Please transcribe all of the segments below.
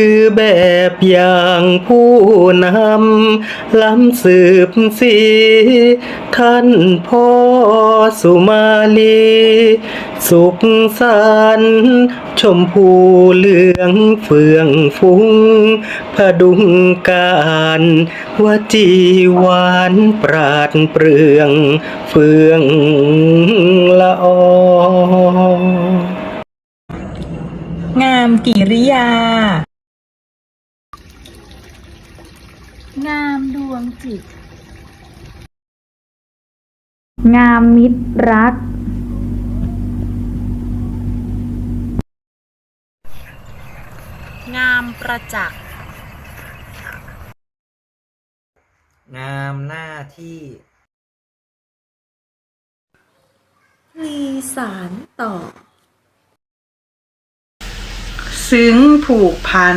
คือแบบอย่างผู้นำ ล้ำสืบสี ท่านพ่อสุมาลี สุขสันชมพูเหลืองเฟื่องฟุ้งพดุงการวจีหวานปราดเปรือง เฟื่องละอองามกิริยา งามดวงจิต งามมิตรรัก งามประจักษ์ งามหน้าที่มีสารต่อ ซึ้งผูกพัน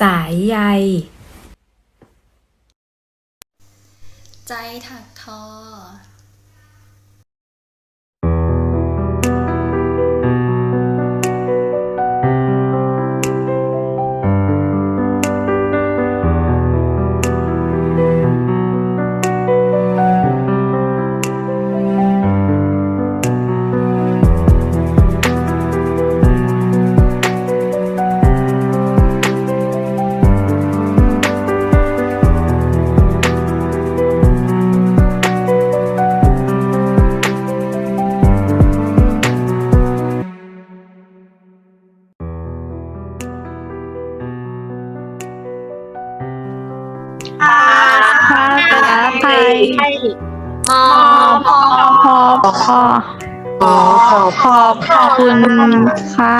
สายใย ใจถักทอ พอพอพอพอขอขอบขอบขอบคุณค่ะ